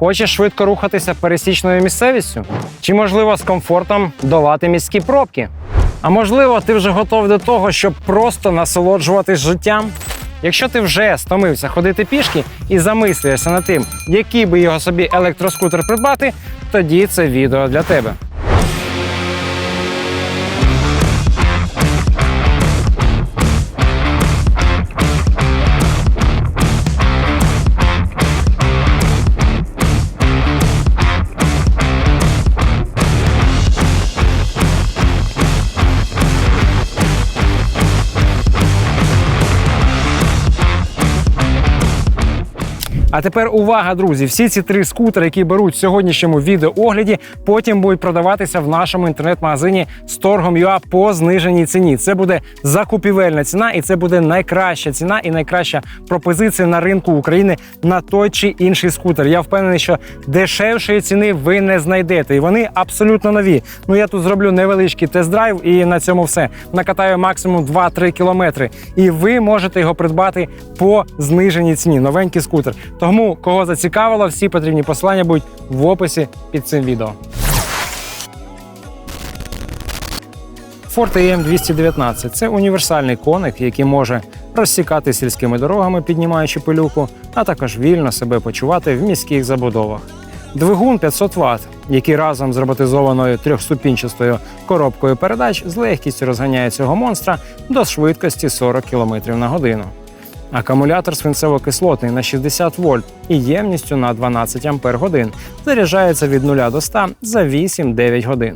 Хочеш швидко рухатися пересічною місцевістю? Чи можливо з комфортом долати міські пробки? А можливо, ти вже готов до того, щоб просто насолоджуватись життям? Якщо ти вже стомився ходити пішки і замислюєшся над тим, який би його собі електроскутер придбати, тоді це відео для тебе. А тепер увага, друзі! Всі ці три скутери, які беруть в сьогоднішньому відеоогляді, потім будуть продаватися в нашому інтернет-магазині Storgom.ua по зниженій ціні. Це буде закупівельна ціна, і це буде найкраща ціна і найкраща пропозиція на ринку України на той чи інший скутер. Я впевнений, що дешевшої ціни ви не знайдете, і вони абсолютно нові. Ну я тут зроблю невеличкий тест-драйв, і на цьому все накатаю максимум 2-3 кілометри. І ви можете його придбати по зниженій ціні. Новенький скутер. Тому, кого зацікавило, всі потрібні посилання будуть в описі під цим відео. Ford AM 219 це універсальний коник, який може розсікати сільськими дорогами, піднімаючи пилюку, а також вільно себе почувати в міських забудовах. Двигун 500 Вт, який разом з роботизованою трьохступінчастою коробкою передач з легкістю розганяє цього монстра до швидкості 40 км на годину. Акумулятор свинцево-кислотний на 60 вольт і ємністю на 12 ампер годин заряджається від 0 до 100 за 8-9 годин.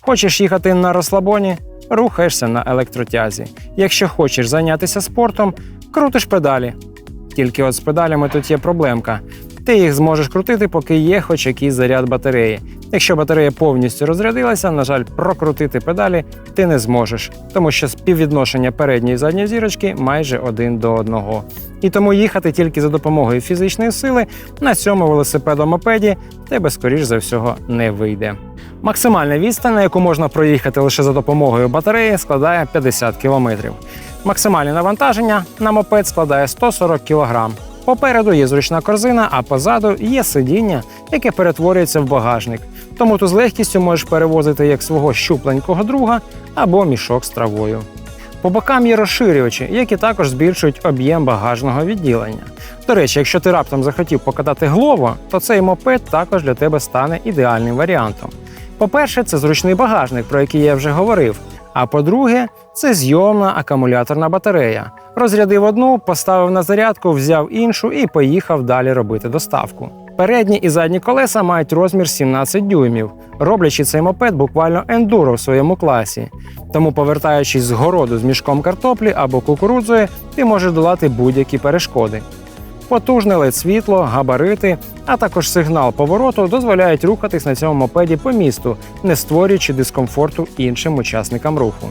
Хочеш їхати на розслабоні? Рухаєшся на електротязі. Якщо хочеш зайнятися спортом, крутиш педалі. Тільки от з педалями тут є проблемка. Ти їх зможеш крутити, поки є хоч якийсь заряд батареї. Якщо батарея повністю розрядилася, на жаль, прокрутити педалі ти не зможеш, тому що співвідношення передньої і задньої зірочки майже один до одного. І тому їхати тільки за допомогою фізичної сили на цьому велосипедомопеді тебе, скоріш за всього, не вийде. Максимальна відстань, на яку можна проїхати лише за допомогою батареї, складає 50 км. Максимальне навантаження на мопед складає 140 кг. Попереду є зручна корзина, а позаду є сидіння, яке перетворюється в багажник. Тому ти з легкістю можеш перевозити як свого щупленького друга або мішок з травою. По бокам є розширювачі, які також збільшують об'єм багажного відділення. До речі, якщо ти раптом захотів покатати глово, то цей мопед також для тебе стане ідеальним варіантом. По-перше, це зручний багажник, про який я вже говорив. А по-друге, це зйомна акумуляторна батарея. Розрядив одну, поставив на зарядку, взяв іншу і поїхав далі робити доставку. Передні і задні колеса мають розмір 17 дюймів, роблячи цей мопед буквально ендуро в своєму класі. Тому, повертаючись з городу з мішком картоплі або кукурудзою, ти можеш долати будь-які перешкоди. Потужне led світло, габарити, а також сигнал повороту дозволяють рухатись на цьому мопеді по місту, не створюючи дискомфорту іншим учасникам руху.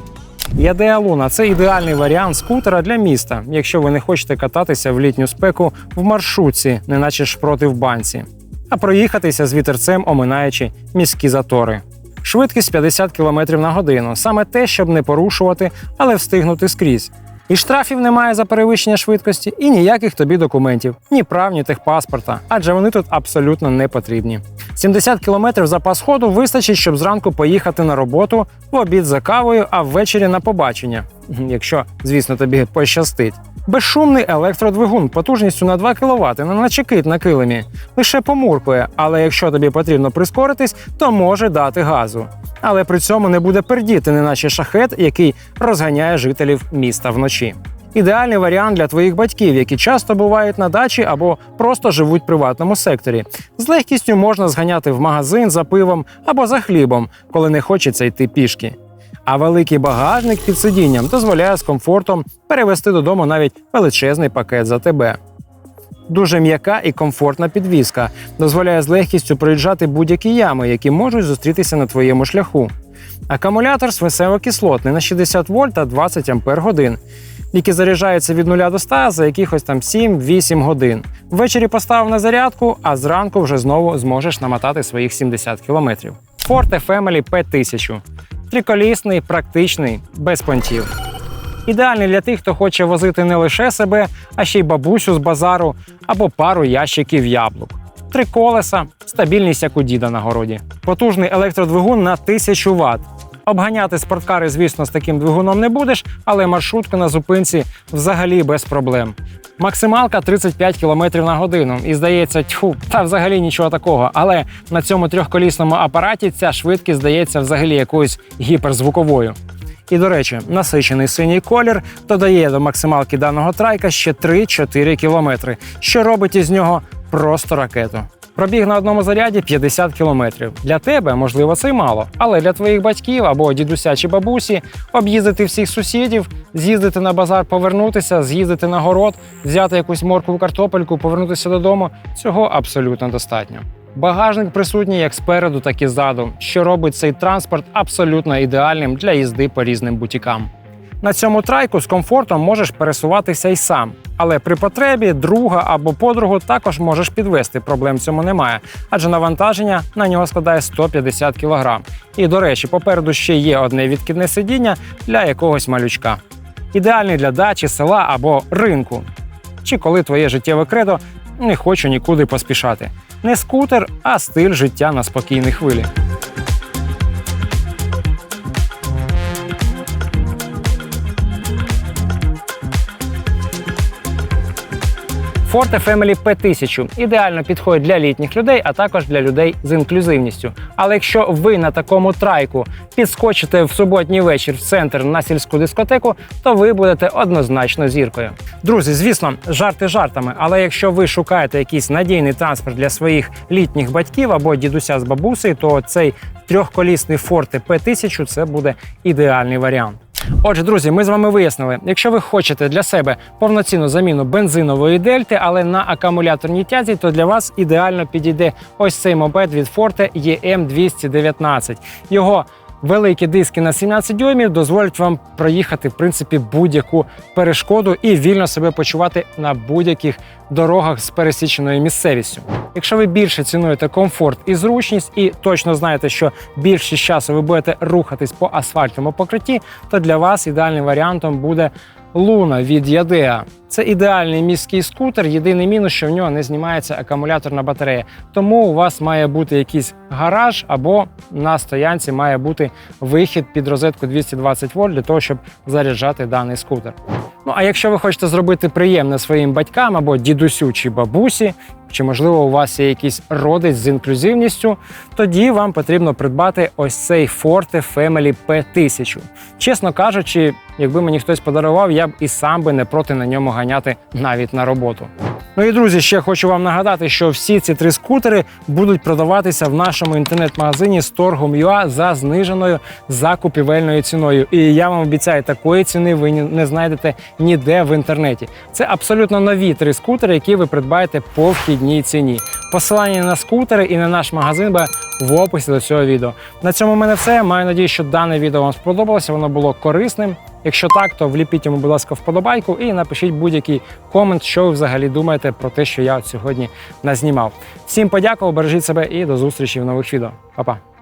Ядеа Луна це ідеальний варіант скутера для міста, якщо ви не хочете кататися в літню спеку в маршрутці, неначе шпроти в банці, а проїхатися з вітерцем, оминаючи міські затори. Швидкість 50 км на годину саме те, щоб не порушувати, але встигнути скрізь. І штрафів немає за перевищення швидкості, і ніяких тобі документів, ні прав, ні техпаспорта, адже вони тут абсолютно не потрібні. 70 кілометрів запас ходу вистачить, щоб зранку поїхати на роботу, в обід за кавою, а ввечері на побачення, якщо, звісно, тобі пощастить. Безшумний електродвигун потужністю на 2 кВт, не наче кит на килимі. Лише помуркує, але якщо тобі потрібно прискоритись, то може дати газу. Але при цьому не буде пердіти, неначе шахет, який розганяє жителів міста вночі. Ідеальний варіант для твоїх батьків, які часто бувають на дачі або просто живуть в приватному секторі. З легкістю можна зганяти в магазин за пивом або за хлібом, коли не хочеться йти пішки. А великий багажник під сидінням дозволяє з комфортом перевести додому навіть величезний пакет за тебе. Дуже м'яка і комфортна підвізка, дозволяє з легкістю проїжджати будь-які ями, які можуть зустрітися на твоєму шляху. Акумулятор свинцево-кислотний на 60 вольт та 20 ампер годин, який заряджається від 0 до 100 за якихось там 7-8 годин. Ввечері поставив на зарядку, а зранку вже знову зможеш намотати своїх 70 кілометрів. Forte Family P1000. Триколісний, практичний, без понтів. Ідеальний для тих, хто хоче возити не лише себе, а ще й бабусю з базару або пару ящиків яблук. Три колеса, стабільність як у діда на городі. Потужний електродвигун на 1000 Вт. Обганяти спорткари, звісно, з таким двигуном не будеш, але маршрутка на зупинці взагалі без проблем. Максималка 35 км на годину. І здається, тьфу, та взагалі нічого такого. Але на цьому трьохколісному апараті ця швидкість здається взагалі якоюсь гіперзвуковою. І, до речі, насичений синій колір додає до максималки даного трайка ще 3-4 кілометри, що робить із нього просто ракету. Пробіг на одному заряді 50 кілометрів. Для тебе, можливо, це й мало, але для твоїх батьків або дідуся чи бабусі об'їздити всіх сусідів, з'їздити на базар, повернутися, з'їздити на город, взяти якусь моркву картопельку, повернутися додому цього абсолютно достатньо. Багажник присутній як спереду, так і ззаду, що робить цей транспорт абсолютно ідеальним для їзди по різним бутікам. На цьому трайку з комфортом можеш пересуватися й сам, але при потребі друга або подругу також можеш підвести. Проблем цьому немає, адже навантаження на нього складає 150 кг. І до речі, попереду ще є одне відкидне сидіння для якогось малючка. Ідеальний для дачі, села або ринку. Чи коли твоє життєве кредо не хочу нікуди поспішати. Не скутер, а стиль життя на спокійній хвилі. Forte Family P1000 ідеально підходить для літніх людей, а також для людей з інклюзивністю. Але якщо ви на такому трайку підскочите в суботній вечір в центр на сільську дискотеку, то ви будете однозначно зіркою. Друзі, звісно, жарти жартами. Але якщо ви шукаєте якийсь надійний транспорт для своїх літніх батьків або дідуся з бабусею, то цей трьохколісний Forte P1000 це буде ідеальний варіант. Отже, друзі, ми з вами вияснили, якщо ви хочете для себе повноцінну заміну бензинової дельти, але на акумуляторній тязі, то для вас ідеально підійде ось цей мопед від Forte EM219. Його великі диски на 17 дюймів дозволять вам проїхати в принципі будь-яку перешкоду і вільно себе почувати на будь-яких дорогах з пересіченою місцевістю. Якщо ви більше цінуєте комфорт і зручність, і точно знаєте, що більшість часу ви будете рухатись по асфальтному покритті, то для вас ідеальним варіантом буде Луна від Ядеа. Це ідеальний міський скутер. Єдиний мінус, що в нього не знімається акумуляторна батарея. Тому у вас має бути якийсь гараж або на стоянці має бути вихід під розетку 220 вольт для того, щоб заряджати даний скутер. Ну а якщо ви хочете зробити приємне своїм батькам або дідусю чи бабусі, чи можливо у вас є якийсь родич з інклюзивністю, тоді вам потрібно придбати ось цей Forte Family P1000. Чесно кажучи, якби мені хтось подарував, я б і сам би не проти на ньому ганяти навіть на роботу. Ну і друзі, ще хочу вам нагадати, що всі ці три скутери будуть продаватися в нашому інтернет-магазині Storgum.ua за зниженою закупівельною ціною. І я вам обіцяю, такої ціни ви не знайдете ніде в інтернеті. Це абсолютно нові три скутери, які ви придбаєте по вхідній ціні. Посилання на скутери і на наш магазин буде в описі до цього відео. На цьому в мене все. Маю надію, що дане відео вам сподобалося. Воно було корисним. Якщо так, то вліпіть йому, будь ласка, вподобайку і напишіть будь-який комент, що ви взагалі думаєте про те, що я от сьогодні назнімав. Всім подякував, бережіть себе і до зустрічі в нових відео. Па-па!